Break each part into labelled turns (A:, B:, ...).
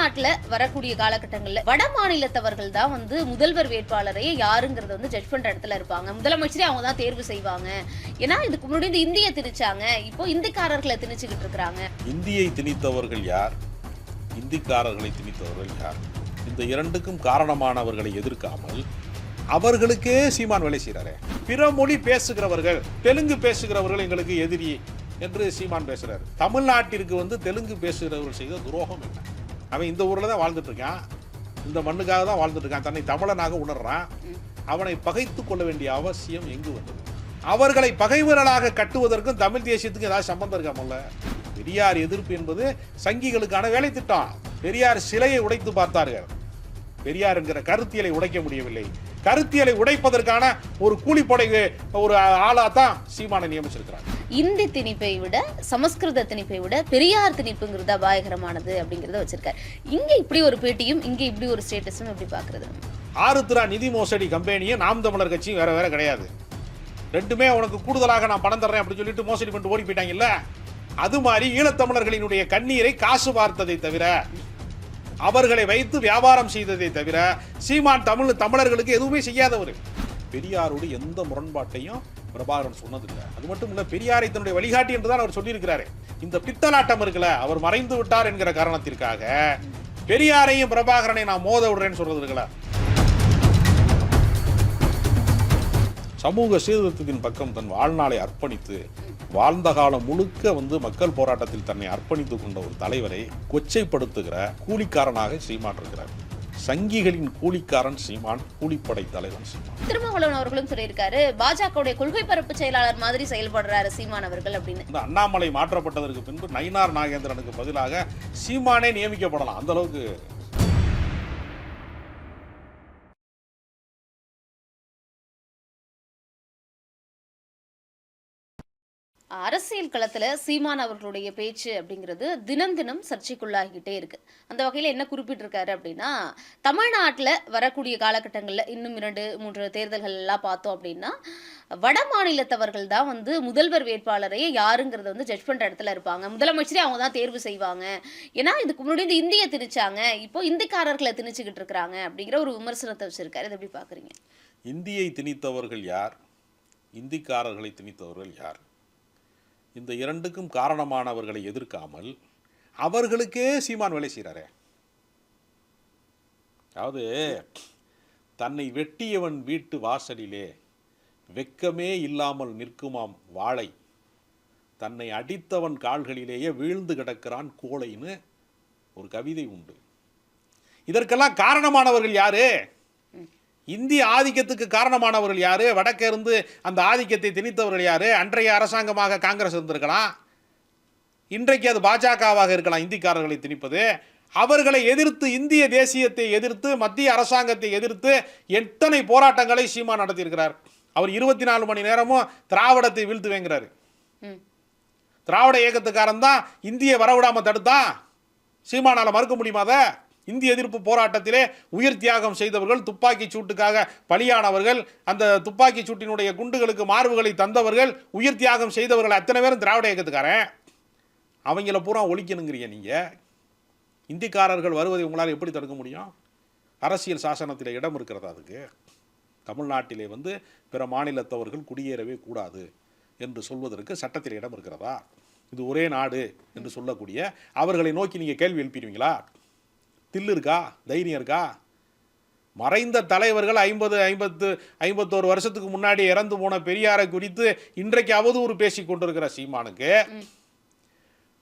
A: தமிழ்நாட்டுல வரக்கூடிய காலகட்டங்கள்ல வட மாநிலத்தவர்கள் தான் வந்து முதல்வர் வேட்பாளரை யாருங்கிறத வந்து ஜட்ஜ் பண்ற இடத்துல இருப்பாங்க. முதலமைச்சரே அவங்க தான் தேர்வு செய்வாங்க. ஏன்னா இதுக்கு முன்னாடி இந்த இந்திய திணிச்சாங்க. இப்போ இந்திக்காரர்களை திணிச்சுக்கிட்டு இருக்கிறாங்க.
B: இந்தியை திணித்தவர்கள் யார்? இந்திக்காரர்களை திணித்தவர்கள் யார்? இந்த இரண்டுக்கும் காரணமானவர்களை எதிர்க்காமல் அவர்களுக்கே சீமான் வேலை செய்கிறாரே பிற மொழி பேசுகிறவர்கள் தெலுங்கு பேசுகிறவர்கள் எங்களுக்கு எதிரி என்று சீமான் பேசுகிறார் தமிழ்நாட்டிற்கு வந்து தெலுங்கு பேசுகிறவர்கள் செய்த துரோகம் என்ன? அவன் இந்த ஊரில் தான் வாழ்ந்துட்டு இருக்கான். இந்த மண்ணுக்காக தான் வாழ்ந்துட்டு இருக்கான். தன்னை தமிழனாக உணர்றான். அவனை பகைத்து கொள்ள வேண்டிய அவசியம் எங்கு வந்தது? அவர்களை பகைவர்களாக கட்டுவதற்கும் தமிழ் தேசியத்துக்கும் ஏதாவது சம்பந்தம் இருக்காமல்ல பெரியார் எதிர்ப்பு என்பது சங்கிகளுக்கான வேலை திட்டம் பெரியார் சிலையை உடைத்து பார்த்தார்கள். பெரியார் என்கிற கருத்தியலை உடைக்க முடியவில்லை. கருத்தியலை உடைப்பதற்கான ஒரு கூலிப்படை ஒரு ஆளா தான் சீமானை நியமிச்சிருக்கிறாங்க
A: இந்தி திணிப்பை விட சமஸ்கிருத திணிப்பை விட பெரியார் திணிப்புங்கிறது அபாயகரமானது அப்படிங்கிறத வச்சிருக்காரு. இங்க இப்படி ஒரு பேட்டியும் இங்க இப்படி ஒரு ஸ்டேட்டஸும் எப்படி பாக்குறது
B: ஆருத்ரா நிதி மோசடி கம்பெனியும் நாம் தமிழர் கட்சியும் வேற வேற கிடையாது. ரெண்டுமே உனக்கு கூடுதலாக நான் பணம் தர்றேன் அப்படின்னு சொல்லிட்டு மோசடி பண்ணிட்டு ஓடி போயிட்டாங்கல்ல? அது மாதிரி ஈழத்தமிழர்களினுடைய கண்ணீரை காசு பார்த்ததை தவிர அவர்களை வைத்து வியாபாரம் செய்ததை தவிர சீமான் தமிழ் தமிழர்களுக்கு எதுவுமே செய்யாதவர். பெரியாரோடு எந்த முரண்பாட்டையும் பிரபாகரன் சொன்னதில்லை. அது மட்டும் இல்லை பெரியாரை தன்னுடைய வழிகாட்டி என்று தான் அவர் சொல்லியிருக்கிறாரு. இந்த பித்தலாட்டம் இருக்குல்ல அவர் மறைந்து விட்டார் என்கிற காரணத்திற்காக பெரியாரையும் பிரபாகரனை நான் மோத விடுறேன்னு சொல்றது சமூக சீர்திருத்தத்தின் பக்கம் தன் வாழ்நாளை அர்ப்பணித்து வாழ்ந்த காலம் முழுக்க வந்து மக்கள் போராட்டத்தில் தன்னை அர்ப்பணித்துக் கொண்ட ஒரு தலைவரை கொச்சைப்படுத்துகிற கூலிக்காரனாக சீமான் சங்கிகளின் கூலிக்காரன் சீமான் கூலிப்படை தலைவன் சீமான்.
A: திருமாவளவன் அவர்களும் சொல்லியிருக்காரு பாஜகவுடைய கொள்கை பரப்பு செயலாளர் மாதிரி செயல்படுறாரு சீமான் அவர்கள் அப்படின்னு.
B: இந்த அண்ணாமலை மாற்றப்பட்டதற்கு பின்பு நயினார் நாகேந்திரனுக்கு பதிலாக சீமானே நியமிக்கப்படலாம். அந்த அளவுக்கு
A: அரசியல் களத்தில் சீமான் அவர்களுடைய பேச்சு அப்படிங்கிறது தினம் தினம் சர்ச்சைக்குள்ளாகிட்டே இருக்கு. அந்த வகையில் என்ன குறிப்பிட்டிருக்காரு அப்படின்னா தமிழ்நாட்டில் வரக்கூடிய காலகட்டங்களில் இன்னும் இரண்டு மூன்று தேர்தல்கள் எல்லாம் பார்த்தோம் அப்படின்னா வட மாநிலத்தவர்கள் தான் வந்து முதல்வர் வேட்பாளரை யாருங்கிறத வந்து ஜட்ஜ் பண்ணுற இடத்துல இருப்பாங்க. முதலமைச்சரே அவங்க தான் தேர்வு செய்வாங்க. ஏன்னா இதுக்கு முன்னாடி இந்த இந்தியை திணிச்சாங்க. இப்போ இந்திக்காரர்களை திணிச்சுக்கிட்டு இருக்கிறாங்க அப்படிங்கிற ஒரு விமர்சனத்தை வச்சிருக்காரு. இதை எப்படி பார்க்குறீங்க
B: இந்தியை திணித்தவர்கள் யார்? இந்திக்காரர்களை திணித்தவர்கள் யார்? இந்த இரண்டுக்கும் காரணமானவர்களை எதிர்க்காமல் அவர்களுக்கே சீமான் வேலை செய்கிறாரே அதாவது தன்னை வெட்டியவன் வீட்டு வாசலிலே வெக்கமே இல்லாமல் நிற்குமாம் வாழை தன்னை அடித்தவன் கால்களிலேயே வீழ்ந்து கிடக்கிறான் கோழைன்னு ஒரு கவிதை உண்டு. இதற்கெல்லாம் காரணமானவர்கள் யாரு? இந்திய ஆதிக்கத்துக்கு காரணமானவர்கள் யாரு? வடக்கே இருந்து அந்த ஆதிக்கத்தை திணித்தவர்கள் யாரு? அன்றைய அரசாங்கமாக காங்கிரஸ் இருந்திருக்கலாம். இன்றைக்கு அது பாஜகவாக இருக்கலாம் இந்திக்காரர்களை திணிப்பது. அவர்களை எதிர்த்து இந்திய தேசியத்தை எதிர்த்து மத்திய அரசாங்கத்தை எதிர்த்து எத்தனை போராட்டங்களை சீமா நடத்தியிருக்கிறார்? அவர் இருபத்தி நாலு மணி நேரமும் திராவிடத்தை வீழ்த்துவேங்கிறாரு.
A: ம்.
B: திராவிட இயக்கத்துக்காரன் தான் இந்திய வரவிடாம தடுத்தான். சீமானால மறுக்க முடியுமா அதை? இந்திய எதிர்ப்பு போராட்டத்திலே உயிர் தியாகம் செய்தவர்கள் துப்பாக்கி சூட்டுக்காக பலியானவர்கள் அந்த துப்பாக்கி சூட்டினுடைய குண்டுகளுக்கு மார்புகளை தந்தவர்கள் உயிர் தியாகம் செய்தவர்கள் அத்தனை பேரும் திராவிட இயக்கத்துக்காரன். அவங்கள பூரா ஒழிக்கணுங்கிறீங்க நீங்கள் இந்திக்காரர்கள் வருவதை உங்களால் எப்படி தடுக்க முடியும்? அரசியல் சாசனத்தில் இடம் இருக்கிறதா அதுக்கு? தமிழ்நாட்டிலே வந்து பிற மாநிலத்தவர்கள் குடியேறவே கூடாது என்று சொல்வதற்கு சட்டத்தில் இடம் இருக்கிறதா? இது ஒரே நாடு என்று சொல்லக்கூடிய அவர்களை நோக்கி நீங்கள் கேள்வி எழுப்பிடுவீங்களா? தில்லு இருக்கா? தைரியம் இருக்கா? மறைந்த தலைவர்கள் ஐம்பது ஐம்பத்து ஐம்பத்தோரு வருஷத்துக்கு முன்னாடி இறந்து போன பெரியாரை குறித்து இன்றைக்கு அவதூறு பேசி கொண்டிருக்கிற சீமானுக்கு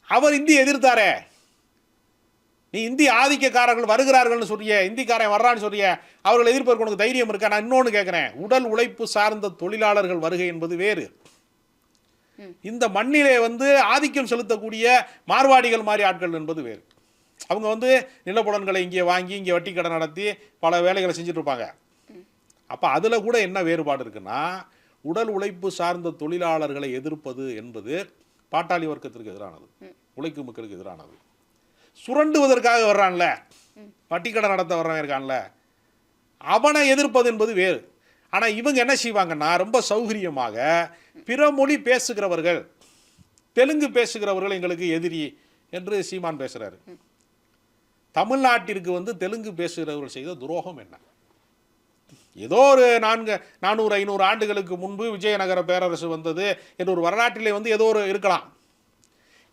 B: அவர் இந்தி எதிர்த்தாரே. நீ இந்தி ஆதிக்கக்காரர்கள் வருகிறார்கள்னு சொல்றிய இந்திக்காரன் வர்றான்னு சொல்றிய அவர்கள் எதிர்ப்பதற்கு உனக்கு தைரியம் இருக்கா? நான் இன்னொன்று கேட்குறேன் உடல் உழைப்பு சார்ந்த தொழிலாளர்கள் வருகை என்பது வேறு. இந்த மண்ணிலே வந்து ஆதிக்கம் செலுத்தக்கூடிய மார்வாடிகள் மாதிரி ஆட்கள் என்பது வேறு. அவங்க வந்து நிலப்புலன்களை இங்கே வாங்கி இங்கே வட்டி கடை நடத்தி பல வேலைகளை செஞ்சுட்டு இருப்பாங்க அப்போ அதில் கூட என்ன வேறுபாடு இருக்குன்னா உடல் உழைப்பு சார்ந்த தொழிலாளர்களை எதிர்ப்பது என்பது பாட்டாளி வர்க்கத்திற்கு எதிரானது. உழைக்கும் மக்களுக்கு எதிரானது. சுரண்டுவதற்காக வர்றான்ல. வட்டி கடை நடத்த வர்றவன் இருக்கான்ல. அவனை எதிர்ப்பது என்பது வேறு. ஆனால் இவங்க என்ன செய்வாங்கன்னா ரொம்ப சௌகரியமாக பிற மொழி பேசுகிறவர்கள் தெலுங்கு பேசுகிறவர்கள் எங்களுக்கு எதிரி என்று சீமான் பேசுகிறாரு தமிழ்நாட்டிற்கு வந்து தெலுங்கு பேசுகிறவர்கள் செய்த துரோகம் என்ன? ஏதோ ஒரு நான்கு நானூறு ஐநூறு ஆண்டுகளுக்கு முன்பு விஜயநகர பேரரசு வந்தது என்ற ஒரு வரலாற்றிலே வந்து ஏதோ ஒரு இருக்கலாம்.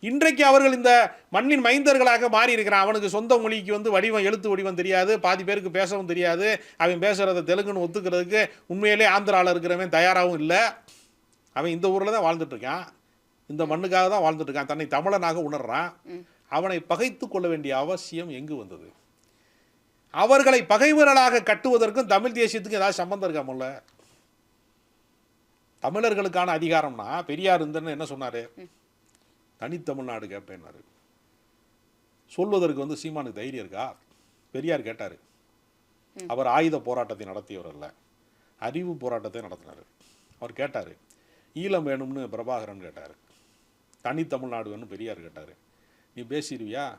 B: இன்றைக்கு அவர்கள் இந்த மண்ணின் மைந்தர்களாக மாறி இருக்கிறான் அவனுக்கு சொந்த மொழிக்கு வந்து வடிவம் எழுத்து வடிவம் தெரியாது பாதி பேருக்கு பேசவும் தெரியாது. அவன் பேசுகிறத தெலுங்குன்னு ஒத்துக்கிறதுக்கு உண்மையிலே ஆந்திராவில் இருக்கிறவன் தயாராகவும் இல்லை. அவன் இந்த ஊரில் தான் வாழ்ந்துட்டு இருக்கான். இந்த மண்ணுக்காக தான் வாழ்ந்துட்டுருக்கான் தன்னை தமிழனாக உணர்றான். அவனை பகைத்து கொள்ள வேண்டிய அவசியம் எங்கு வந்தது? அவர்களை பகைவர்களாக கட்டுவதற்கும் தமிழ் தேசியத்துக்கும் ஏதாவது சம்பந்தம் இருக்காமல்ல தமிழர்களுக்கான அதிகாரம்னா பெரியார் இருந்தன்னு என்ன சொன்னாரு? தனித்தமிழ்நாடு கேட்பேன்னாரு சொல்வதற்கு வந்து சீமானுக்கு தைரியம் இருக்கா? பெரியார் கேட்டார். அவர் ஆயுத போராட்டத்தை நடத்தியவர் அல்ல. அறிவு போராட்டத்தை நடத்தினார். அவர் கேட்டார் ஈழம் வேணும்னு பிரபாகரன் கேட்டார். தனித்தமிழ்நாடு வேணும் பெரியார் கேட்டார். நீ பேசிடுவியா?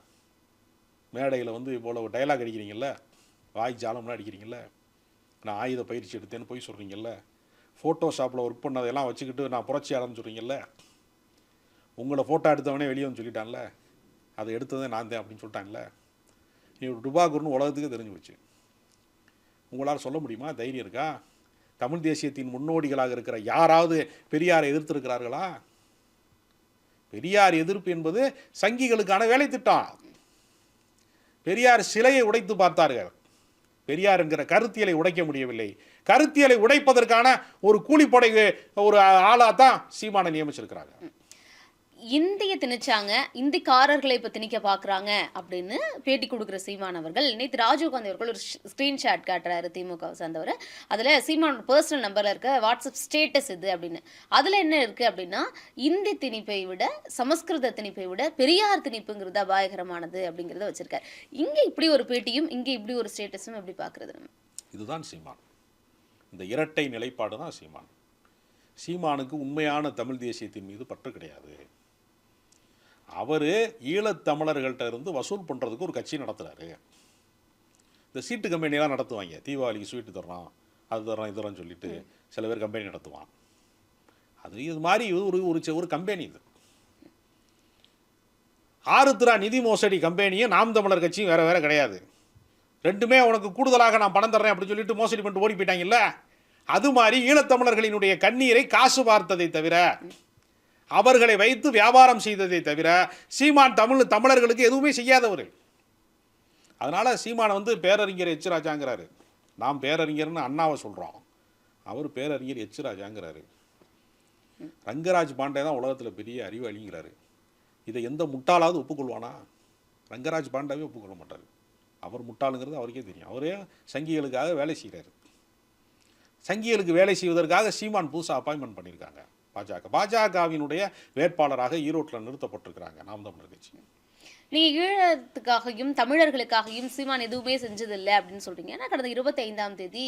B: மேடையில் வந்து இவ்வளோ டைலாக் அடிக்கிறீங்கல்ல? வாய் ஜாலம்லாம் அடிக்கிறீங்கல்ல? நான் ஆயுத பயிற்சி எடுத்தேன்னு போய் சொல்கிறீங்கல்ல ஃபோட்டோஷாப்பில் ஒர்க் பண்ணதெல்லாம் வச்சுக்கிட்டு நான் புரட்சியாளர்னு சொல்கிறீங்கல்ல உங்களை ஃபோட்டோ எடுத்தவனே வெளியே வந்து சொல்லிட்டான்ல? அதை எடுத்ததே நான் தான் அப்படின்னு சொல்லிட்டான்ல? நீ ஒரு டுபாகுர்னு உலகத்துக்கு தெரிஞ்சு போச்சு. உங்களால் சொல்ல முடியுமா? தைரியம் இருக்கா? தமிழ் தேசியத்தின் முன்னோடிகளாக இருக்கிற யாராவது பெரியாரை எதிர்த்திருக்கிறார்களா? பெரியார் எதிர்ப்பு என்பது சங்கிகளுக்கான வேலை திட்டம் பெரியார் சிலையை உடைத்து பார்த்தார்கள். பெரியார் என்கிற கருத்தியலை உடைக்க முடியவில்லை. கருத்தியலை உடைப்பதற்கான ஒரு கூலிப்படை ஒரு ஆளாக தான் சீமானை நியமிச்சிருக்கிறாங்க
A: இந்திய திணிச்சாங்க இந்திக்காரர்களை இப்போ திணிக்க பார்க்குறாங்க அப்படின்னு பேட்டி கொடுக்குற சீமான் அவர்கள் நேற்று ராஜீவ்காந்தி அவர்கள் ஒரு ஸ்க்ரீன்ஷாட் காட்டுறாரு திமுக சேர்ந்தவர். அதில் சீமான் பர்சனல் நம்பரில் இருக்க வாட்ஸ்அப் ஸ்டேட்டஸ் இது அப்படின்னு. அதில் என்ன இருக்குது அப்படின்னா இந்தி திணிப்பை விட சமஸ்கிருத திணிப்பை விட பெரியார் திணிப்புங்கிறது அபாயகரமானது அப்படிங்கிறத வச்சுருக்கார். இங்கே இப்படி ஒரு பேட்டியும் இங்கே இப்படி ஒரு ஸ்டேட்டஸும் எப்படி பார்க்குறது நம்ம?
B: இதுதான் சீமான். இந்த இரட்டை நிலைப்பாடு தான் சீமான். சீமானுக்கு உண்மையான தமிழ் தேசியத்தின் மீது பற்று கிடையாது. அவர் ஈழத்தமிழர்கள்ட்ட இருந்து வசூல் பண்ணுறதுக்கு ஒரு கட்சி நடத்துகிறாரு இந்த சீட்டு கம்பெனிலாம் நடத்துவாங்க. தீபாவளிக்கு ஸ்வீட்டு தர்றோம் அது தர்றோம் இது தர்றோம்னு சொல்லிட்டு சில பேர் கம்பெனி நடத்துவான். அது இது மாதிரி இது ஒரு ஒரு ஒரு கம்பெனி இது. ஆருத்ரா நிதி மோசடி கம்பெனியும் நாம் தமிழர் கட்சியும் வேற வேற கிடையாது. ரெண்டுமே உனக்கு கூடுதலாக நான் பணம் தர்றேன் அப்படின்னு சொல்லிட்டு மோசடி பண்ணிட்டு ஓடி போயிட்டாங்கல்ல? அது மாதிரி ஈழத்தமிழர்களினுடைய கண்ணீரை காசு பார்த்ததை தவிர அவர்களை வைத்து வியாபாரம் செய்ததை தவிர சீமான் தமிழ் தமிழர்களுக்கு எதுவுமே செய்யாதவர். அதனால் சீமானை வந்து பேரறிஞர் எச்சிராஜாங்கிறாரு நாம் பேரறிஞர்னு அண்ணாவை சொல்கிறோம் அவர் பேரறிஞர் எச்சிராஜாங்கிறாரு ரங்கராஜ் பாண்டே தான் உலகத்தில் பெரிய அறிவாளிங்கிறாரு இதை எந்த முட்டாளாவது ஒப்புக்கொள்வானா? ரங்கராஜ் பாண்டாவே ஒப்புக்கொள்ள மாட்டார். அவர் முட்டாளுங்கிறது அவருக்கே தெரியும். அவரே சங்கிகளுக்காக வேலை செய்கிறாரு சங்கிகளுக்கு வேலை செய்வதற்காக சீமான் புதுசாக அப்பாயின்மெண்ட் பண்ணியிருக்காங்க பாஜக. பாஜகவினுடைய வேட்பாளராக ஈரோட்டில் நிறுத்தப்பட்டிருக்கிறாங்க. நாம் தமிழர் கட்சி.
A: நீங்க ஈழத்துக்காகவும் தமிழர்களுக்காகவும் சீமான் எதுவுமே செஞ்சதில்லை அப்படின்னு சொல்றீங்க. ஆனா கடந்த இருபத்தி ஐந்தாம் தேதி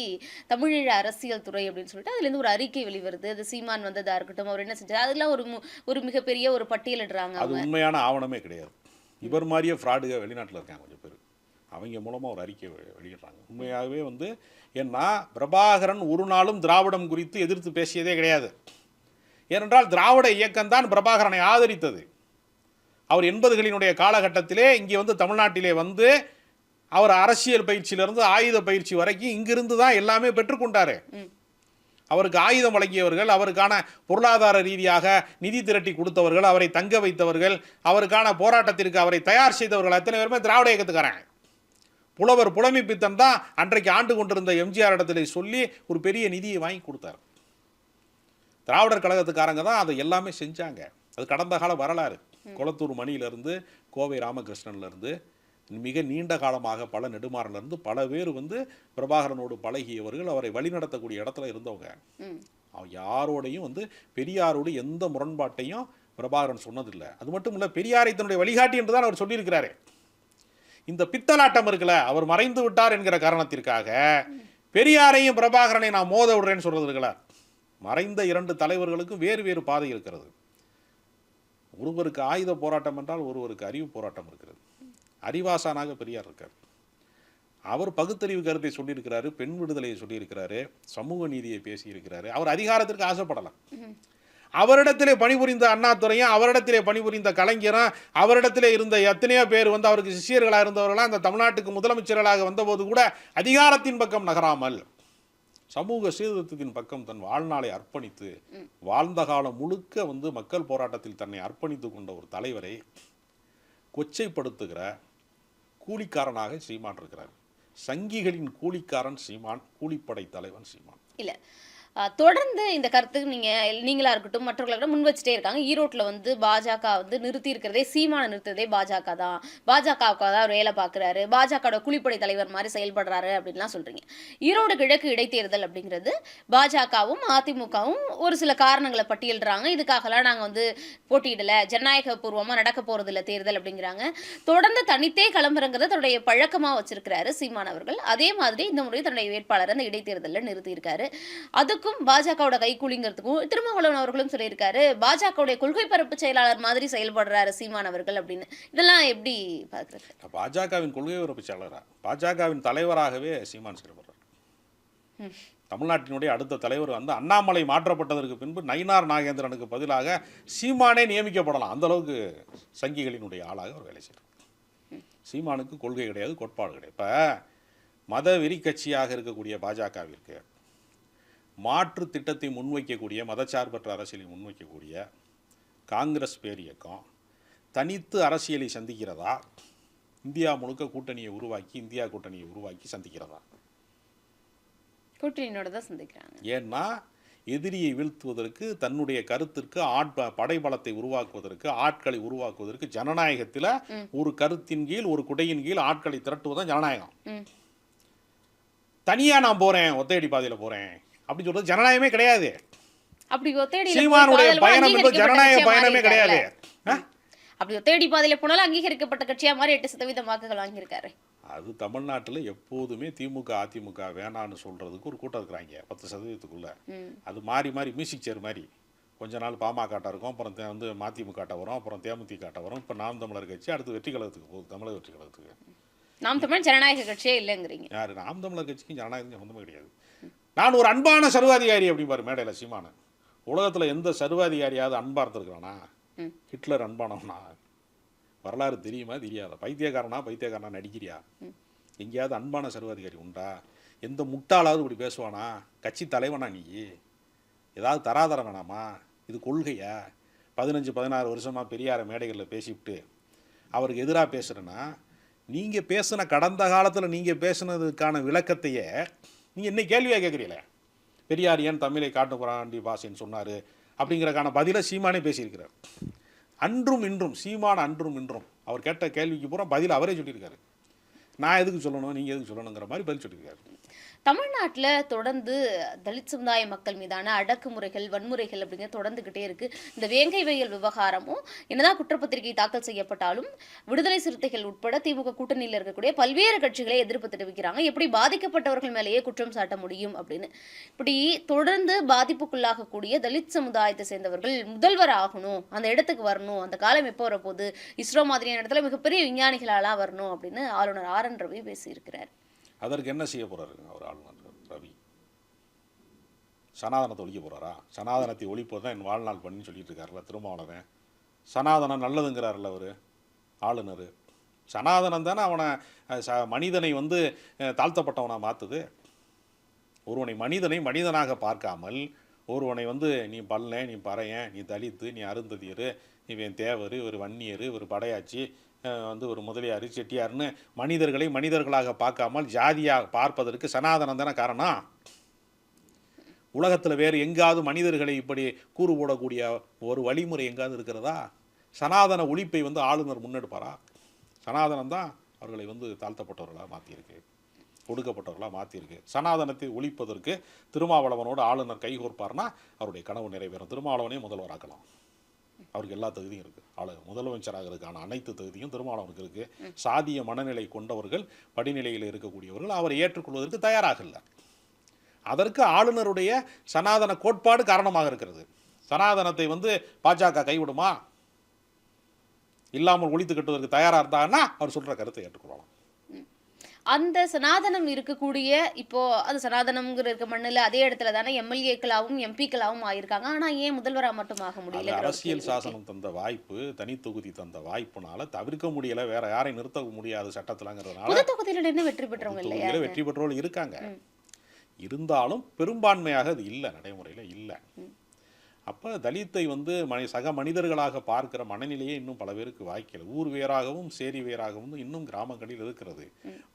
A: தமிழீழ அரசியல் துறை அப்படின்னு சொல்லிட்டு அதுல இருந்து ஒரு அறிக்கை வெளிவருது. அது சீமான் வந்ததா இருக்கட்டும் அவர் என்ன செஞ்சார்? அதெல்லாம் ஒரு ஒரு மிகப்பெரிய ஒரு பட்டியலிடுறாங்க
B: அது உண்மையான ஆவணமே கிடையாது. இவர் மாதிரியே ஃப்ராடுக வெளிநாட்டில் இருக்காங்க கொஞ்சம் பேர். அவங்க மூலமாக ஒரு அறிக்கை வெளியிடுறாங்க. உண்மையாகவே வந்து ஏன்னா பிரபாகரன் ஒரு நாளும் திராவிடம் குறித்து எதிர்த்து பேசியதே கிடையாது. ஏனென்றால் திராவிட இயக்கம்தான் பிரபாகரனை ஆதரித்தது. அவர் எண்பதுகளினுடைய காலகட்டத்திலே இங்கே வந்து தமிழ்நாட்டிலே வந்து அவர் அரசியல் பயிற்சியிலிருந்து ஆயுத பயிற்சி வரைக்கும் இங்கிருந்து தான் எல்லாமே பெற்றுக்கொண்டாரு. அவருக்கு ஆயுதம் வழங்கியவர்கள் அவருக்கான பொருளாதார ரீதியாக நிதி திரட்டி கொடுத்தவர்கள் அவரை தங்க வைத்தவர்கள் அவருக்கான போராட்டத்திற்கு அவரை தயார் செய்தவர்கள் அத்தனை பேருமே திராவிட இயக்கத்துக்காரங்க. புலவர் புலமை பித்தன் தான் அன்றைக்கு ஆண்டு கொண்டிருந்த எம்ஜிஆர் இடத்துல சொல்லி ஒரு பெரிய நிதியை வாங்கி கொடுத்தார். திராவிடர் கழகத்துக்காரங்க தான் அதை எல்லாமே செஞ்சாங்க. அது கடந்த கால வரலாறு. குளத்தூர் மணியிலிருந்து கோவை ராமகிருஷ்ணன்லேருந்து மிக நீண்ட காலமாக பல நெடுமாறன்லேருந்து பல பேர் வந்து பிரபாகரனோடு பழகியவர்கள் அவரை வழிநடத்தக்கூடிய இடத்துல இருந்தவங்க. யாரோடையும் வந்து பெரியாரோடு எந்த முரண்பாட்டையும் பிரபாகரன் சொன்னதில்லை. அது மட்டும் இல்லை பெரியாரை தன்னுடைய வழிகாட்டி என்று தான் அவர் சொல்லியிருக்கிறாரு. இந்த பித்தலாட்டம் இருக்குல்ல அவர் மறைந்து விட்டார் என்கிற காரணத்திற்காக பெரியாரையும் பிரபாகரனை நான் மோத விடுறேன்னு சொல்றது இருக்குல்ல. மறைந்த இரண்டு தலைவர்களுக்கும் வேறு வேறு பாதை இருக்கிறது. ஒருவருக்கு ஆயுத போராட்டம் என்றால் ஒருவருக்கு அறிவு போராட்டம் இருக்கிறது. அறிவாசானாக பெரியார் இருக்கார். அவர் பகுத்தறிவு கருத்தை சொல்லியிருக்கிறாரு பெண் விடுதலையை சொல்லியிருக்கிறாரு சமூக நீதியை பேசியிருக்கிறாரு. அவர் அதிகாரத்திற்கு ஆசைப்படலாம். அவரிடத்திலே பணிபுரிந்த அண்ணாதுரையும் அவரிடத்திலே பணிபுரிந்த கலைஞரும் அவரிடத்திலே இருந்த எத்தனையோ பேர் வந்து அவருக்கு சிஷியர்களாக இருந்தவர்களாம் அந்த தமிழ்நாட்டுக்கு முதலமைச்சர்களாக வந்தபோது கூட அதிகாரத்தின் பக்கம் நகராமல் சமூக சீர்திருத்தத்தின் பக்கம் தன் வாழ்நாளை அர்ப்பணித்து வாழ்ந்த காலம் முழுக்க வந்து மக்கள் போராட்டத்தில் தன்னை அர்ப்பணித்து கொண்ட ஒரு தலைவரை கொச்சைப்படுத்துகிற கூலிக்காரனாக சீமான் இருக்கிறார். சங்கிகளின் கூலிக்காரன் சீமான் கூலிப்படை தலைவன் சீமான்.
A: இல்லை தொடர்ந்து இந்த கருத்துக்கு நீங்கள் நீங்களாக இருக்கட்டும் மற்றவர்களாக இருக்கட்டும் முன் வச்சுட்டே இருக்காங்க. ஈரோட்டில் வந்து பாஜக வந்து நிறுத்தி இருக்கிறதே சீமான நிறுத்ததே பாஜக தான். பாஜகவுக்காக தான் அவர் வேலை பார்க்குறாரு. பாஜகவோட குழிப்படை தலைவர் மாதிரி செயல்படுறாரு அப்படின்லாம் சொல்கிறீங்க ஈரோடு கிழக்கு இடைத்தேர்தல் அப்படிங்கிறது பாஜகவும் அதிமுகவும் ஒரு சில காரணங்களை பட்டியலிடுறாங்க இதுக்காகலாம் நாங்கள் வந்து போட்டியிடல. ஜனநாயக பூர்வமாக நடக்க போகிறது இல்லை தேர்தல் அப்படிங்கிறாங்க. தொடர்ந்து தனித்தே கிளம்புறங்கிறத தன்னுடைய பழக்கமாக வச்சிருக்கிறாரு சீமானவர்கள் அதே மாதிரி இந்த முறை தன்னுடைய வேட்பாளரை அந்த இடைத்தேர்தலில் நிறுத்தியிருக்காரு. அது அதுக்கும் பாஜகவோட கைக்கூலிங்கிறதுக்கும் திருமாவளவன் அவர்களும் சொல்லியிருக்காரு பாஜகவுடைய கொள்கை பரப்பு செயலாளர் மாதிரி செயல்படுறாரு சீமான் அவர்கள் அப்படின்னு. இதெல்லாம் எப்படி பார்க்குறது?
B: பாஜகவின் கொள்கை உறப்பு செயலரா பாஜகவின் தலைவராகவே சீமான் செயல்படுறார். தமிழ்நாட்டினுடைய அடுத்த தலைவர் வந்து அண்ணாமலை மாற்றப்பட்டதற்கு பின்பு நயினார் நாகேந்திரனுக்கு பதிலாக சீமானே நியமிக்கப்படலாம். அந்த அளவுக்கு சங்கிகளினுடைய ஆளாக அவர் வேலை செய்கிறார். சீமானுக்கு கொள்கை கிடையாது கோட்பாடு கிடையாது. இப்போ மத வெறி கட்சியாக இருக்கக்கூடிய பாஜகவிற்கு மாற்று திட்டத்தை முன்வைக்கக்கூடிய மதச்சார்பற்ற அரசியலை முன்வைக்கக்கூடிய காங்கிரஸ் பேர் இயக்கம் தனித்து அரசியலை சந்திக்கிறதா? இந்தியா முழுக்க கூட்டணியை உருவாக்கி இந்தியா கூட்டணியை உருவாக்கி சந்திக்கிறதா?
A: கூட்டணியோட தான் சந்திக்கிறாங்க.
B: ஏன்னா எதிரியை வீழ்த்துவதற்கு தன்னுடைய கருத்திற்கு ஆட்ப படைபலத்தை உருவாக்குவதற்கு ஆட்களை உருவாக்குவதற்கு ஜனநாயகத்தில் ஒரு கருத்தின் கீழ் ஒரு குடையின் கீழ் ஆட்களை திரட்டுவதுதான் ஜனநாயகம்.
A: ம்.
B: தனியா நான் போறேன் ஒத்தையடி பாதையில போறேன். அப்படின்னு சொல்றது ஜனநாயகமே கிடையாது.
A: அப்படி ஒத்தேடி
B: சீமானுடைய பயணம் என்பது ஜனநாயக பயணமே கிடையாது?
A: அப்படி ஒத்தேடி பாதையில போனாலும் அங்கீகரிக்கப்பட்ட கட்சியா மாதிரி எட்டு சதவீதம் வாக்குகள் வாங்கியிருக்காரு.
B: அது தமிழ்நாட்டில் எப்போதுமே திமுக அதிமுக வேணான்னு சொல்றதுக்கு ஒரு கூட்டம் இருக்கிறாங்க பத்து சதவீதத்துக்குள்ள. அது மாறி மாறி மியூசிக் சேர் மாதிரி கொஞ்ச நாள் பாமகட்ட இருக்கும் அப்புறம் தே- வந்து மதிமுகட்ட வரும் அப்புறம் தேமுதிகட்ட வரும். இப்போ நாம் தமிழர் கட்சி அடுத்து வெற்றி கழகத்துக்கு போகுது தமிழக வெற்றி கழகத்துக்கு.
A: நாம் தமிழ் ஜனநாயக கட்சியே இல்லைங்கிறீங்க.
B: யார்? நாம் தமிழர் கட்சிக்கும் ஜனநாயகம் சம்மந்தமே கிடையாது. நான் ஒரு அன்பான சர்வாதிகாரி அப்படிம்பாரு மேடையில் சீமான. உலகத்தில் எந்த சர்வாதிகாரியாவது அன்பா இருந்திருக்கிறானா. ஹிட்லர் அன்பானவனா? வரலாறு தெரியுமா? தெரியாதா? பைத்தியக்காரனா? பைத்தியக்காரனா நடிக்கிறியா? எங்கேயாவது அன்பான சர்வாதிகாரி உண்டா? எந்த முட்டாளாவது இப்படி பேசுவானா? கட்சி தலைவனா நீ? ஏதாவது தராதரம் வேணாமா இது கொள்கையா? பதினஞ்சு பதினாறு வருஷமா பெரியார மேடைகளில் பேசிவிட்டு அவருக்கு எதிராக பேசுகிறேன்னா நீங்கள் பேசின கடந்த காலத்தில் நீங்கள் பேசுனதுக்கான விளக்கத்தையே நீங்கள் இன்னைக்கு கேள்வியாக கேட்குறீங்களே பெரியார் ஏன் தமிழை காட்டுப்புறாண்டி பாஷைன்னு சொன்னார்? அப்படிங்கிறக்கான பதிலை சீமானே பேசியிருக்கிறார். அன்றும் இன்றும் சீமான் அன்றும் இன்றும் அவர் கேட்ட கேள்விக்கு பூரா பதில் அவரே சொல்லியிருக்காரு. நான் எதுக்கு சொல்லணும் நீங்கள் எதுக்கு சொல்லணுங்கிற மாதிரி பதில் சொல்லியிருக்காரு.
A: தமிழ்நாட்டில் தொடர்ந்து தலித் சமுதாய மக்கள் மீதான அடக்குமுறைகள் வன்முறைகள் அப்படிங்கிறது தொடர்ந்துகிட்டே இருக்கு. இந்த வேங்கை வயல் விவகாரமும் என்னதான் குற்றப்பத்திரிகை தாக்கல் செய்யப்பட்டாலும் விடுதலை சிறுத்தைகள் உட்பட திமுக கூட்டணியில் இருக்கக்கூடிய பல்வேறு கட்சிகளை எதிர்ப்பு தெரிவிக்கிறாங்க. எப்படி பாதிக்கப்பட்டவர்கள் மேலேயே குற்றம் சாட்ட முடியும் அப்படின்னு. இப்படி தொடர்ந்து பாதிப்புக்குள்ளாகக்கூடிய தலித் சமுதாயத்தை சேர்ந்தவர்கள் முதல்வர் ஆகணும் அந்த இடத்துக்கு வரணும் அந்த காலம் எப்போ வரப்போகுது இஸ்ரோ மாதிரியான இடத்துல மிகப்பெரிய விஞ்ஞானிகளாலாம் வரணும் அப்படின்னு ஆளுநர் ஆர் என் ரவி பேசியிருக்கிறார்.
B: அதற்கு என்ன செய்ய போகிறாருங்க அவர் ஆளுநர் ரவி. சனாதனத்தை ஒழிக்க போகிறாரா சனாதனத்தை ஒழிப்பது தான் என் வாழ்நாள் பண்ணின்னு சொல்லிட்டு இருக்காருல்ல திருமாவளவன். சனாதனம் நல்லதுங்கிறாருல்ல அவர் ஆளுநர். சனாதனம் தானே அவனை ச மனிதனை வந்து தாழ்த்தப்பட்டவனாக மாற்றுது ஒருவனை மனிதனை மனிதனாக பார்க்காமல் ஒருவனை வந்து நீ பல்ல நீ பறையன் நீ தலித்து நீ அருந்ததியர் இவன் தேவர் இவர் வன்னியர் இவர் படையாச்சி வந்து ஒரு முதலியார் செட்டியார்னு மனிதர்களை மனிதர்களாக பார்க்காமல் ஜாதியாக பார்ப்பதற்கு சனாதனம் தானே காரணம்? உலகத்தில் வேறு எங்காவது மனிதர்களை இப்படி கூறு போடக்கூடிய ஒரு வழிமுறை எங்காவது இருக்கிறதா? சனாதன ஒழிப்பை வந்து ஆளுநர் முன்னெடுப்பாரா? சனாதனம் தான் அவர்களை வந்து தாழ்த்தப்பட்டவர்களாக மாற்றியிருக்கு ஒடுக்கப்பட்டவர்களாக மாற்றியிருக்கு சனாதனத்தை ஒழிப்பதற்கு திருமாவளவனோடு ஆளுநர் கைகோர்ப்பார்னா அவருடைய கனவு நிறைவேறும். திருமாவளவனே முதல்வராக்கலாம். அவருக்கு எல்லா தகுதியும் இருக்குது ஆளு முதலமைச்சராகிறதுக்கான அனைத்து தகுதியும் திருமாவளவனுக்கு இருக்குது சாதிய மனநிலை கொண்டவர்கள் படிநிலையில் இருக்கக்கூடியவர்கள் அவரை ஏற்றுக்கொள்வதற்கு தயாராக இல்லை. அதற்கு ஆளுநருடைய சனாதன கோட்பாடு காரணமாக இருக்கிறது. சனாதனத்தை வந்து பாஜக கைவிடுமா? இல்லாமல் ஒழித்து கட்டுவதற்கு தயாராக இருந்தாங்கன்னா அவர் சொல்கிற கருத்தை ஏற்றுக்கொள்ளலாம்.
A: அந்த சனாதனம் இருக்கக்கூடிய இப்போ அது சனாதனம்ங்கிற இருக்க மண்ணுல அதே இடத்துல தானே எம்எல்ஏக்களாவும் எம்பிக்களாவும் ஆயிருக்காங்க. ஆனா ஏன் முதல்வரா மட்டும் ஆக முடியல
B: அரசியல் சாசனம் தந்த வாய்ப்பு தனி தொகுதி தந்த வாய்ப்புனால தவிர்க்க முடியல. வேற யாரையும் நிறுத்த முடியாது சட்டத்திலங்கிறதுனால
A: புது தொகுதியில நின்று வெற்றி பெற்றவங்க இல்லையா?
B: வெற்றி பெற்றவர்கள் இருக்காங்க. இருந்தாலும் பெரும்பான்மையாக அது இல்லை நடைமுறையில் இல்லை. அப்ப தலித்தை வந்து மனி சக மனிதர்களாக பார்க்கிற மனநிலையே இன்னும் பல பேருக்கு வாய்க்கல. ஊர் வேறாகவும் சேரி வேறாகவும் இன்னும் கிராமங்களில் இருக்கிறது.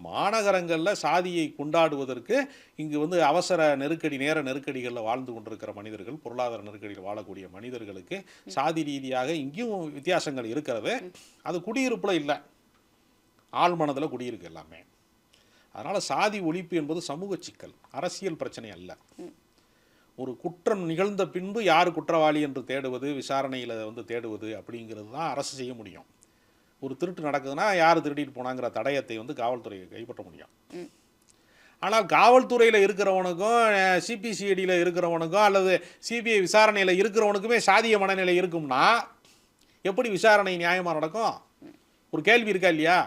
B: மாநகரங்கள்ல சாதியை கொண்டாடுவதற்கு இங்கு வந்து அவசர நெருக்கடி நேர நெருக்கடிகளில் வாழ்ந்து கொண்டிருக்கிற மனிதர்கள் பொருளாதார நெருக்கடியில் வாழக்கூடிய மனிதர்களுக்கு சாதி ரீதியாக இங்கேயும் வித்தியாசங்கள் இருக்கிறது. அது குடியிருப்புல இல்லை. ஆழ்மனதில் குடியிருக்கு எல்லாமே. அதனால சாதி ஒழிப்பு என்பது சமூக சிக்கல் அரசியல் பிரச்சனை அல்ல. ஒரு குற்றம் நிகழ்ந்த பின்பு யார் குற்றவாளி என்று தேடுவது விசாரணையில் வந்து தேடுவது அப்படிங்கிறது தான் அரசு செய்ய முடியும். ஒரு திருட்டு நடக்குதுன்னா யார் திருடிட்டு போனாங்கிற தடயத்தை வந்து காவல்துறை கைப்பற்ற முடியும். ஆனால் காவல்துறையில் இருக்கிறவனுக்கும் சிபிசிஐடியில் இருக்கிறவனுக்கும் அல்லது சிபிஐ விசாரணையில் இருக்கிறவனுக்குமே சாதிய மனநிலை இருக்கும்னா எப்படி விசாரணை நியாயமாக நடக்கும்? ஒரு கேள்வி இருக்கா இல்லையா?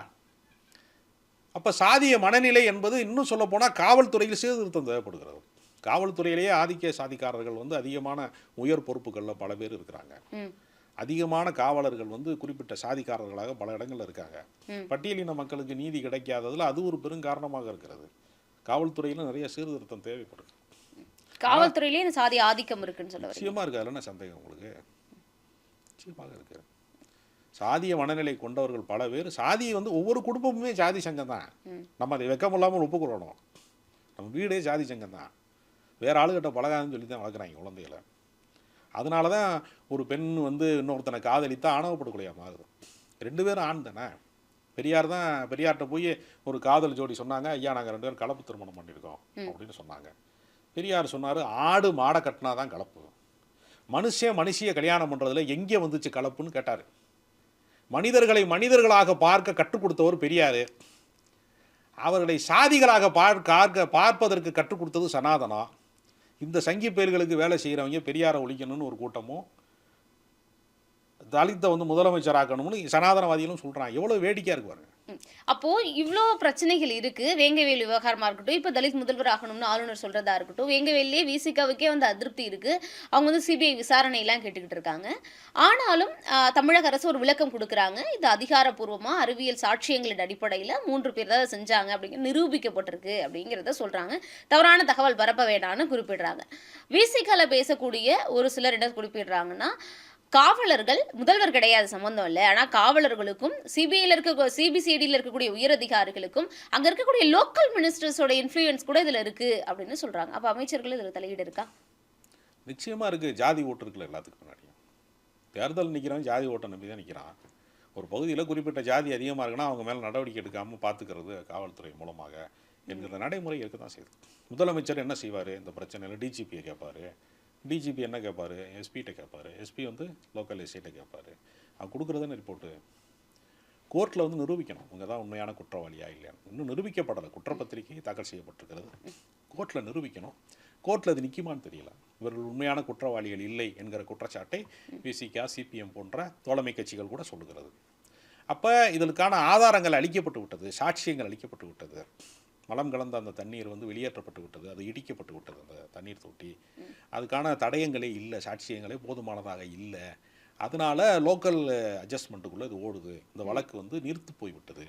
B: அப்போ சாதிய மனநிலை என்பது இன்னும் சொல்ல போனால் காவல்துறையில் சீர்திருத்தம் தேவைப்படுகிறது. காவல்துறையிலேயே ஆதிக்க சாதிக்காரர்கள் வந்து அதிகமான உயர் பொறுப்புகளில் பல பேர் இருக்கிறாங்க. அதிகமான காவலர்கள் வந்து குறிப்பிட்ட சாதிக்காரர்களாக பல இடங்கள்ல இருக்காங்க. பட்டியலின மக்களுக்கு நீதி கிடைக்காததுல அது ஒரு பெரும் காரணமாக இருக்கிறது. காவல்துறையில நிறைய சீர்திருத்தம் தேவைப்படுது.
A: காவல்துறையிலேயே இந்த சாதி ஆதிக்கம் இருக்குன்னு சொல்ல வரீங்க.
B: நிச்சயமா இருக்கு. அதில் என்ன சந்தேகம் உங்களுக்கு? நிச்சயமாக இருக்கு. சாதிய மனநிலை கொண்டவர்கள் பல பேர் சாதி வந்து ஒவ்வொரு குடும்பமுமே ஜாதி சங்கம் தான். நம்ம அதை வெக்கம் இல்லாமல் ஒப்புக்கொள்ளணும். நம்ம வீடே ஜாதி சங்கம் தான் வேற ஆளுகிட்ட பழகாதுன்னு சொல்லி தான் வளர்க்குறாங்க குழந்தைகளை. அதனால தான் ஒரு பெண் வந்து இன்னொருத்தனை காதலித்தா ஆணவப்படுகொலையா மாறுது. ரெண்டு பேரும் ஆண் தானே. பெரியார் தான் பெரியார்கிட்ட போய் ஒரு காதல் ஜோடி சொன்னாங்க ஐயா நாங்கள் ரெண்டு பேரும் கலப்பு திருமணம் பண்ணியிருக்கோம். அப்படின்னு சொன்னாங்க. பெரியார் சொன்னார் ஆடு மாடை கட்டினா தான் கலப்பு. மனுஷன் மனுஷியை கல்யாணம் பண்ணுறதுல எங்கே வந்துச்சு கலப்புன்னு கேட்டார். மனிதர்களை மனிதர்களாக பார்க்க கற்றுக் கொடுத்தவர் பெரியார். அவர்களை சாதிகளாக பார்க்க பார்ப்பதற்கு கற்றுக் கொடுத்தது சனாதனம். இந்த சங்கி பெயர்களுக்கு வேலை செய்கிறவங்க பெரியாரை ஒழிக்கணும்னு ஒரு கூட்டமும் தலித்தை வந்து முதலமைச்சராக்கணும்னு சனாதனவாதிகளும் சொல்கிறான் எவ்வளோ வேடிக்கையாக இருக்கு பாருங்க.
A: அப்போ இவ்வளோ பிரச்சனைகள் இருக்கு. வேங்கவேல் விவகாரமா இருக்கட்டும் இப்போ தலித் முதல்வர் ஆகணும்னு ஆளுநர் சொல்றதா இருக்கட்டும் வேங்கவேலியே விசிகாவுக்கே வந்து அதிருப்தி இருக்கு. அவங்க வந்து சிபிஐ விசாரணை எல்லாம் கேட்டுக்கிட்டு இருக்காங்க. ஆனாலும் தமிழக அரசு ஒரு விளக்கம் கொடுக்குறாங்க. இது அதிகாரப்பூர்வமா அறிவியல் சாட்சியங்களின் அடிப்படையில் மூன்று பேர் தான் செஞ்சாங்க அப்படிங்கிற நிரூபிக்கப்பட்டிருக்கு அப்படிங்கிறத சொல்றாங்க. தவறான தகவல் பரப்ப வேண்டாம்னு குறிப்பிடுறாங்க. விசிகால பேசக்கூடிய ஒரு சிலர் என்ன குறிப்பிடுறாங்கன்னா காவலர்கள் முதல்வர் கிடையாது சம்மந்தம் இல்லை. ஆனால் காவலர்களுக்கும் சிபிஐயில் இருக்க சிபிசிடியில் இருக்கக்கூடிய உயர் அதிகாரிகளுக்கும் அங்க இருக்கக்கூடிய லோக்கல் மினிஸ்டர்ஸோட இன்ஃப்ளூயன்ஸ் கூட இதில் இருக்கு அப்படின்னு சொல்றாங்க. அப்போ அமைச்சர்கள் இதில் தலையீடு இருக்கா?
B: நிச்சயமாக இருக்குது ஜாதி ஓட்டு இருக்குல்ல எல்லாத்துக்கும் முன்னாடியும். தேர்தல் நிற்கிறவன் ஜாதி ஓட்டை நம்பி தான் நிற்கிறான் ஒரு பகுதியில் குறிப்பிட்ட ஜாதி அதிகமாக இருக்குன்னா அவங்க மேலே நடவடிக்கை எடுக்காமல் பார்த்துக்கிறது காவல்துறை மூலமாக என்கிற நடைமுறை இருக்க தான் செய்யுது. முதலமைச்சர் என்ன செய்வார்? இந்த பிரச்சனையில் டிஜிபியை கேட்பார் டிஜிபி என்ன கேட்பாரு? எஸ்பிகிட்ட கேட்பாரு. எஸ்பி வந்து லோக்கல் எஸ்ஐட்ட கேட்பாரு. அவன் கொடுக்குறதுன்னு ரிப்போர்ட்டு கோர்ட்டில் வந்து நிரூபிக்கணும். இவங்க தான் உண்மையான குற்றவாளியா இல்லையான்னு இன்னும் நிரூபிக்கப்படலை. குற்றப்பத்திரிகை தாக்கல் செய்யப்பட்டிருக்கிறது. கோர்ட்டில் நிரூபிக்கணும். கோர்ட்டில் அது நிற்குமான்னு தெரியல. இவர்கள் உண்மையான குற்றவாளிகள் இல்லை என்கிற குற்றச்சாட்டை விசிகா சிபிஎம் போன்ற தோழமை கட்சிகள் கூட சொல்லுகிறது. அப்போ இதற்கான ஆதாரங்கள் அளிக்கப்பட்டு விட்டது. சாட்சியங்கள் அளிக்கப்பட்டு விட்டது. மலம் கலந்த அந்த தண்ணீர் வந்து வெளியேற்றப்பட்டு விட்டது. அது இடிக்கப்பட்டு விட்டது அந்த தண்ணீர் தொட்டி. அதுக்கான தடயங்களே இல்லை சாட்சியங்களே போதுமானதாக இல்லை. அதனால லோக்கல் அட்ஜஸ்ட்மெண்ட்டுக்குள்ளே இது ஓடுது. இந்த வழக்கு வந்து நிறுத்து போய்விட்டது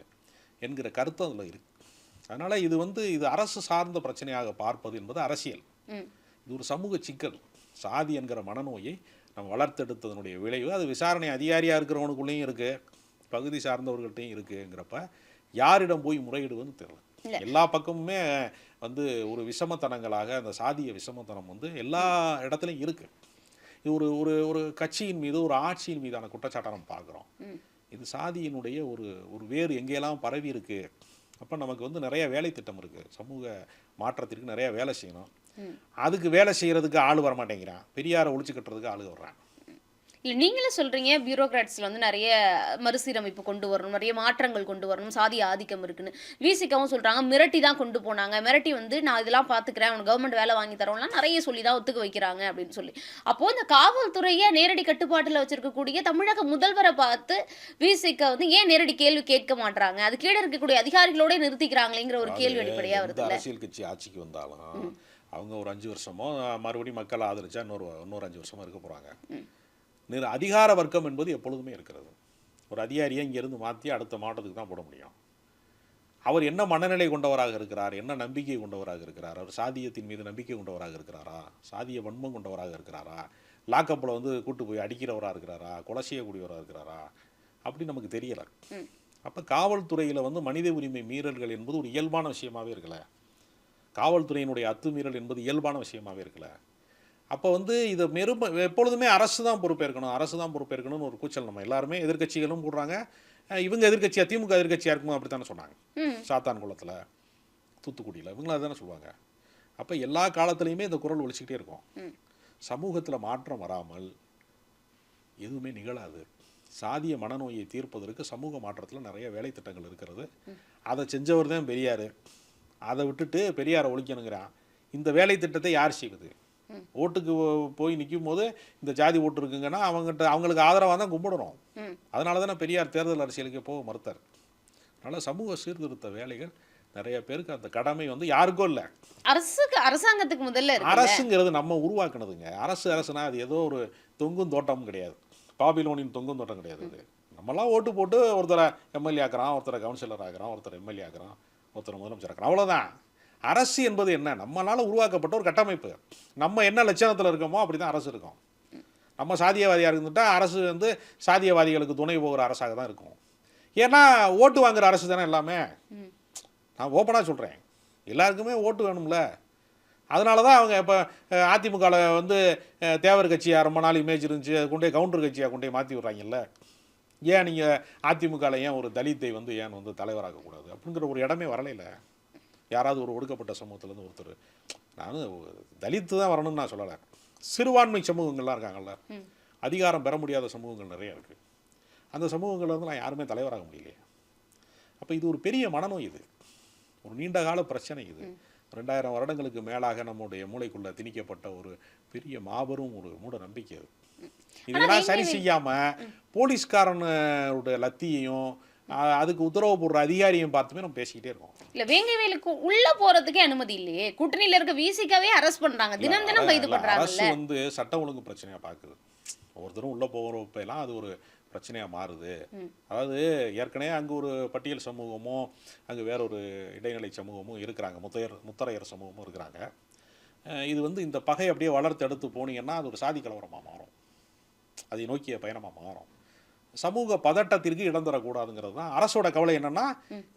B: என்கிற கருத்து அதில் இருக்கு. அதனால இது வந்து இது அரசு சார்ந்த பிரச்சனையாக பார்ப்பது என்பது அரசியல். இது ஒரு சமூக சிக்கல். சாதி என்கிற மனநோயை நம்ம வளர்த்தெடுத்ததனுடைய விளைவு. அது விசாரணை அதிகாரியாக இருக்கிறவனுக்குள்ளேயும் இருக்கு. பகுதி சார்ந்தவர்கள்ட்டையும் இருக்குங்கிறப்ப யாரிடம் போய் முறையிடுவதுன்னு தெரியல. எல்லா பக்கமுமே வந்து ஒரு விஷமத்தனங்களாக அந்த சாதிய விஷமத்தனம் வந்து எல்லா இடத்துலையும் இருக்கு. இது ஒரு ஒரு ஒரு கட்சியின் மீது ஒரு ஆட்சியின் மீதான குற்றச்சாட்டை நம்ம பார்க்குறோம். இது சாதியினுடைய ஒரு ஒரு வேறு எங்கெல்லாம் பரவி இருக்கு. அப்போ நமக்கு வந்து நிறைய வேலை திட்டம் இருக்கு. சமூக மாற்றத்திற்கு நிறைய வேலை செய்யணும். அதுக்கு வேலை செய்யறதுக்கு ஆள் வர மாட்டேங்கிறான் பெரியாரை ஒழிச்சு கட்டுறதுக்கு ஆள் வர்றான்.
A: இல்ல நீங்களே சொல்றீங்க பியூரோக்ராட்ஸ்ல வந்து நிறைய மறுசீரமைப்பு கொண்டு வரணும் நிறைய மாற்றங்கள் கொண்டு வரணும் சாதிய ஆதிக்கம் இருக்குன்னு. விசிகாவும் சொல்றாங்க மிரட்டி தான் கொண்டு போனாங்க. மிரட்டி வந்து நான் இதெல்லாம் பாத்துக்கிறேன் உனக்கு கவர்மெண்ட் வேலை வாங்கி தரோம்லாம் நிறைய சொல்லி தான் ஒத்துக்க வைக்கிறாங்க அப்படின்னு சொல்லி. அப்போ இந்த காவல்துறையை நேரடி கட்டுப்பாட்டுல வச்சிருக்கக்கூடிய தமிழக முதல்வரை பார்த்து விசிக வந்து ஏன் நேரடி கேள்வி கேட்க மாட்றாங்க? அது கீழே இருக்கக்கூடிய அதிகாரிகளோட நிறுத்திக்கிறாங்களேங்கிற ஒரு கேள்வி அடிப்படையா
B: எந்த
A: வருதுல்ல?
B: அரசியல் கட்சி ஆட்சிக்கு வந்தாலும் அவங்க ஒரு அஞ்சு வருஷமோ மறுபடியும் மக்கள் ஆதரிச்சா இன்னொரு இன்னொரு அஞ்சு வருஷமா இருக்க போறாங்க. நிற அதிகார வர்க்கம் என்பது எப்பொழுதுமே இருக்கிறது. ஒரு அதிகாரியை இங்கேருந்து மாற்றி அடுத்த மாவட்டத்துக்கு தான் போட முடியும். அவர் என்ன மனநிலை கொண்டவராக இருக்கிறார்? என்ன நம்பிக்கை கொண்டவராக இருக்கிறார்? அவர் சாதியத்தின் மீது நம்பிக்கை கொண்டவராக இருக்கிறாரா? சாதிய வன்மம் கொண்டவராக இருக்கிறாரா? லாக்கப்பில் வந்து கூட்டு போய் அடிக்கிறவராக இருக்கிறாரா? கொலை செய்யக்கூடியவராக இருக்கிறாரா? அப்படி நமக்கு தெரியல. அப்போ காவல்துறையில் வந்து மனித உரிமை மீறல்கள் என்பது ஒரு இயல்பான விஷயமாவே இருக்கல. காவல்துறையினுடைய அத்துமீறல் என்பது இயல்பான விஷயமாவே இருக்கல. அப்போ வந்து இதை மெரும் எப்பொழுதுமே அரசு தான் பொறுப்பேற்கணும். அரசு தான் பொறுப்பேற்கணும்னு ஒரு கூச்சல் நம்ம எல்லாருமே எதிர்க்கட்சிகளும் போடுறாங்க இவங்க எதிர்க்கட்சியா திமுக எதிர்க்கட்சியா இருக்குமோ அப்படி தானே சொன்னாங்க.
A: ம்.
B: சாத்தான் குளத்தில் தூத்துக்குடியில் இவங்களும் அதுதானே சொல்லுவாங்க. அப்போ எல்லா காலத்துலேயுமே இந்த குரல் ஒழிச்சிக்கிட்டே இருக்கும். சமூகத்தில் மாற்றம் வராமல் எதுவுமே நிகழாது. சாதிய மனநோயை தீர்ப்பதற்கு சமூக மாற்றத்தில் நிறைய வேலை திட்டங்கள் இருக்கிறது. அதை செஞ்சவர் தான் பெரியார். அதை விட்டுட்டு பெரியாரை ஒழிக்கணுங்கிறான். இந்த வேலை திட்டத்தை யார் செய்வது? ஓட்டுக்கு போய் நிற்கும் போது இந்த ஜாதி ஓட்டு இருக்குங்கன்னா அவங்ககிட்ட அவங்களுக்கு ஆதரவாக தான் கும்பிடணும்.
A: ம்.
B: அதனால தானே பெரியார் தேர்தல் அரசியலுக்கு போக மறுத்தார். அதனால் சமூக சீர்திருத்த வேலைகள் நிறைய பேருக்கு அந்த கடமை வந்து யாருக்கும் இல்லை.
A: அரசுக்கு அரசாங்கத்துக்கு முதல்ல
B: அரசுங்கிறது நம்ம உருவாக்குனதுங்க. அரசு அரசுனா அது ஏதோ ஒரு தொங்கும் தோட்டம் கிடையாது. பாபிலோனின் தொங்கும் தோட்டம் கிடையாது அது. நம்மலாம் ஓட்டு போட்டு ஒருத்தரை எம்எல்ஏ ஆக்குறான் ஒருத்தரை கவுன்சிலர் ஆக்குறான் ஒருத்தர் எம்எல்ஏ ஆக்குறான் ஒருத்தர் முதலமைச்சர் ஆக்குறான். அவ்வளோதான் அரசு என்பது என்ன? நம்மளால் உருவாக்கப்பட்ட ஒரு கட்டமைப்பு. நம்ம என்ன லட்சணத்தில் இருக்கோமோ அப்படி தான் அரசு இருக்கும். நம்ம சாதியவாதியாக இருந்துட்டால் அரசு வந்து சாதியவாதிகளுக்கு துணை போகிற அரசாக தான் இருக்கும். ஏன்னா ஓட்டு வாங்குற அரசு தானே எல்லாமே? நான் ஓப்பனாக சொல்கிறேன் எல்லாருக்குமே ஓட்டு வேணும்ல. அதனால தான் அவங்க இப்போ அதிமுகவில் வந்து தேவர் கட்சியாக ரொம்ப நாள் இமேஜ் இருந்துச்சு. அது கொண்டே கவுண்டர் கட்சியாக கொண்டே மாற்றி விட்றாங்கல்ல. ஏன் நீங்கள் அதிமுகவில் ஏன் ஒரு தலித்தை வந்து ஏன் வந்து தலைவராகக்கூடாது அப்படிங்கிற ஒரு இடமே வரலையில. யாராவது ஒரு ஒடுக்கப்பட்ட சமூகத்துலேருந்து ஒருத்தர் நான் தலித்து தான் வரணும்னு நான் சொல்லலை. சிறுபான்மை சமூகங்கள்லாம் இருக்காங்கல்ல. அதிகாரம் பெற முடியாத சமூகங்கள் நிறைய இருக்குது அந்த சமூகங்கள்ல வந்து நான் யாருமே தலைவராக முடியலையே. அப்போ இது ஒரு பெரிய மனநோய் இது. ஒரு நீண்ட கால பிரச்சனை இது. ரெண்டாயிரம் வருடங்களுக்கு மேலாக நம்முடைய மூளைக்குள்ள திணிக்கப்பட்ட ஒரு பெரிய மாபெரும் ஒரு மூட நம்பிக்கை அது. இதெல்லாம் சரி செய்யாம போலீஸ்காரனுடைய லத்தியையும் அதுக்கு உத்தரவு போடுற அதிகாரியும் பார்த்துமே நம்ம பேசிக்கிட்டே இருக்கோம்.
A: இல்ல வேங்கவேலுக்கு உள்ள போறதுக்கே அனுமதி இல்லையே. கூட்டணியில இருக்க விசிகாவே அரெஸ்ட் பண்றாங்க. தினம் தினம் கைது
B: இல்ல, அரசு வந்து சட்ட ஒழுங்கு பிரச்சனையா பார்க்குது ஒவ்வொருத்தரும் உள்ள போகிறப்ப எல்லாம் அது ஒரு பிரச்சனையா மாறுது. அதாவது ஏற்கனவே அங்க ஒரு பட்டியல் சமூகமும் அங்க வேற ஒரு இடைநிலை சமூகமும் இருக்கிறாங்க. முத்தையர் முத்தரையர் சமூகமும் இருக்கிறாங்க. இது வந்து இந்த பகை அப்படியே வளர்த்து எடுத்து போனீங்கன்னா அது ஒரு சாதி கலவரமா மாறும். அதை நோக்கிய பயணமா மாறும். சமூக பதட்டத்திற்கு இடம் தரக்கூடாதுங்கிறது தான். அரசோட கவலை என்னன்னா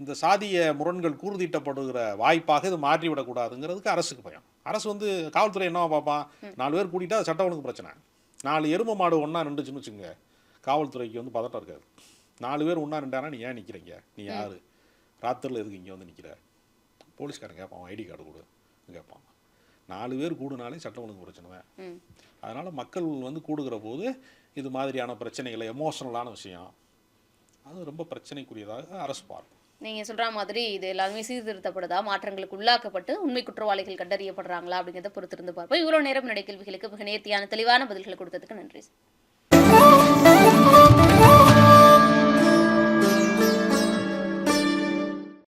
B: இந்த சாதிய முரண்கள் கூர்தீட்டப்படுகிற வாய்ப்பாக இது மாற்றி விடக்கூடாதுங்கிறதுக்கு அரசுக்கு பயம். அரசு வந்து காவல்துறை என்னவா பார்ப்பான் நாலு பேர் கூட்டிட்டா அது சட்ட ஒழுங்கு பிரச்சனை. நாலு எரும மாடு ஒன்றா நின்றுச்சுன்னு வச்சுங்க காவல்துறைக்கு வந்து பதட்டம் இருக்காது. நாலு பேர் ஒன்றா நின்றானா நீ ஏன் நிற்கிறீங்க நீ யாரு? ராத்திரில எதுக்கு இங்கே வந்து நிற்கிற போலீஸ்காரன் கேட்பான் ஐடி கார்டு கொடு கேட்பான் நாலு பேர் கூடுனாலே சட்ட ஒழுங்கு பிரச்சனை தான். அதனால் மக்கள் வந்து கூடுகிற போது இது மாதிரியான பிரச்சனைகளை எமோஷனலான விஷயம். அது ரொம்ப பிரச்சனைக்குரியதாக அரசு பார்க்கும்.
A: நீங்க சொல்ற மாதிரி இது எல்லாமே சீர்திருத்தப்படுதா மாற்றங்களுக்கு உள்ளாக்கப்பட்டு உண்மை குற்றவாளிகள் கண்டறியப்படுறாங்களா அப்படிங்கிறத பொறுத்திருந்து பார்ப்போம். இவ்வளோ நேரம் நடை கேள்விகளுக்கு மிக நேர்த்தியான தெளிவான பதில்களை கொடுத்ததுக்கு நன்றி